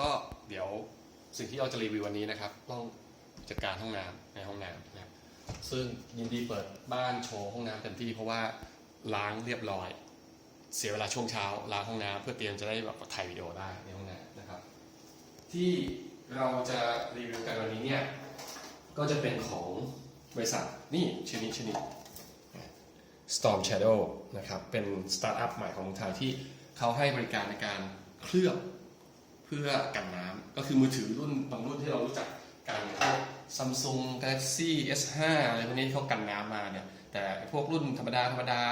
ก็เดี๋ยวสิ่งที่เราจะรีวิววันนี้นะครับ ต้องจัดการห้องน้ำในห้องน้ำนะครับซึ่งยินดีเปิดบ้านโชว์ห้องน้ำเต็มที่เพราะว่าล้างเรียบร้อย เสียเวลาช่วงเช้าล้างห้องน้ำเพื่อเตรียมจะได้แบบถ่ายวิดีโอได้ในห้องน้ำนะครับ ที่เราจะรีวิวกันวันนี้เนี่ยก็จะเป็นของบริษัทนี่ชนิดชนิด Storm Shadow นะครับเป็นสตาร์ทอัพใหม่ของเมืองไทยที่เขาให้บริการในการเคลือบ เพื่อกันน้ำก็คือมือถือรุ่นบางรุ่นที่เรารู้จักกันพวก Samsung Galaxy S5 อะไรพวกนี้ที่เขากันน้ำมาเนี่ยแต่พวกรุ่นธรรมดาธรรมดา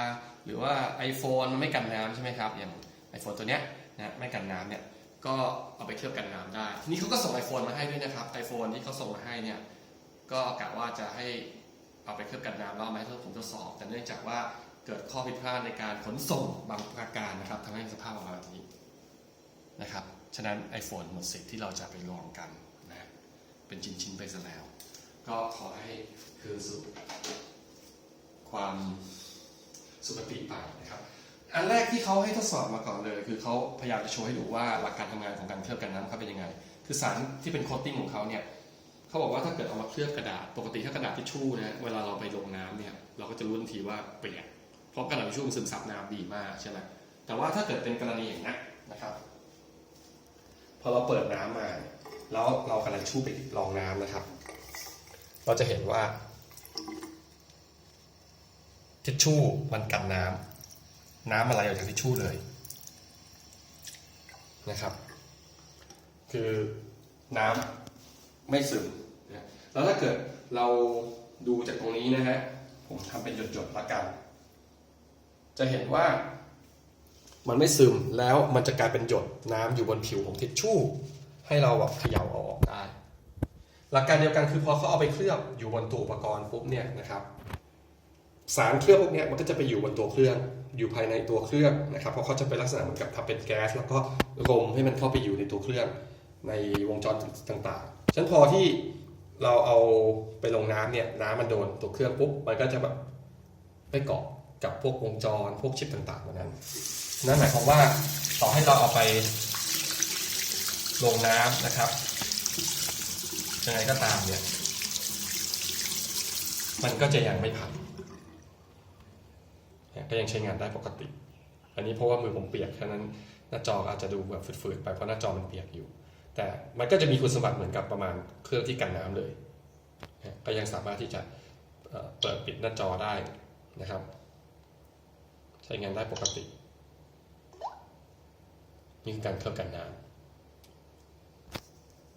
หรือว่า iPhone มันไม่กันน้ำใช่ไหมครับ อย่าง iPhone ตัวเนี้ยนะไม่กันน้ำเนี่ยก็เอาไปเคลือบกันน้ำได้ทีนี้เขาก็ส่ง iPhone มาให้ด้วยนะครับ iPhone ที่เขาส่งมาให้เนี่ยก็กะว่าจะให้เอาไปเคลือบกันน้ำแล้วเอามาให้ผมทดสอบ แต่เนื่องจากว่าเกิดข้อผิดพลาดในการขนส่งบางประการนะครับทำให้สภาพออกมาแบบนี้ นะครับ ฉะนั้น iPhone หมดสิทธิ์ที่เราจะไปลองกันนะเป็นชิ้นๆไปซะแล้ว ก็ขอให้คืนสู่ความสุขติไปนะครับ อันแรกที่เขาให้ทดสอบมาก่อนเลย คือเขาพยายามจะโชว์ให้ดูว่าหลักการทำงานของการเคลือบกันน้ำเขาเป็นยังไง คือสารที่เป็นโคตติ้งของเขาเนี่ยเขาบอกว่าถ้าเกิดเอามาเคลือบกระดาษ ปกติถ้ากระดาษทิชชู่นะเวลาเราไปลงน้ำเนี่ยเราก็จะรู้ทันทีว่าเปียกเพราะกระดาษทิชชู่มันซึมซับน้ำดีมากใช่ไหมแต่ว่าถ้าเกิดเป็นกรณีอย่างนี้นะครับ อเราเปิดน้ำมา แล้วเรากำลังชู่ไปลองน้ำนะครับ เราจะเห็นว่า ทิชชู่มันกันน้ำน้ำอะไรออกจากทิชชู่เลยนะครับ คือน้ำไม่ซึมแล้วถ้าเกิดเราดูจากตรงนี้นะฮะผมทำเป็นหยดๆละกัน จะเห็นว่า มันไม่ซึมแล้วมันจะกลายเป็นหยดน้ำอยู่บนผิวของทิชชู่ ให้เราแบบเขย่าเอาออกได้ หลักการเดียวกันคือพอเขาเอาไปเคลือบอยู่บนตัวอุปกรณ์ปุ๊บเนี่ยนะครับ สารเคลือบพวกนี้มันก็จะไปอยู่บนตัวเครื่องอยู่ภายในตัวเครื่องนะครับเพราะเขาจะเป็นลักษณะเหมือนกับทำเป็นแก๊ส แล้วก็ลมให้มันเข้าไปอยู่ในตัวเครื่องในวงจรต่างๆฉะนั้นพอที่เราเอาไปลงน้ำเนี่ยน้ำมันโดนตัวเครื่องปุ๊บมันก็จะแบบไปเกาะกับพวกวงจรพวกชิปต่างๆเหมือนนั้ นั่นหมายความว่าต่อให้เราเอาไปลงน้ำนะครับยังไงก็ตามเนี่ย มันก็จะยังไม่พังก็ยังใช้งานได้ปกติ อันนี้เพราะว่ามือผมเปียกแค่นั้นหน้าจออาจจะดูแบบฝืดๆไปเพราะหน้าจอมันเปียกอยู่ แต่มันก็จะมีคุณสมบัติเหมือนกับประมาณเครื่องที่กันน้ำเลย ก็ยังสามารถที่จะเปิดปิดหน้าจอได้นะครับ ใช้งานได้ปกติ นี่คือการเคลือบกันน้ำ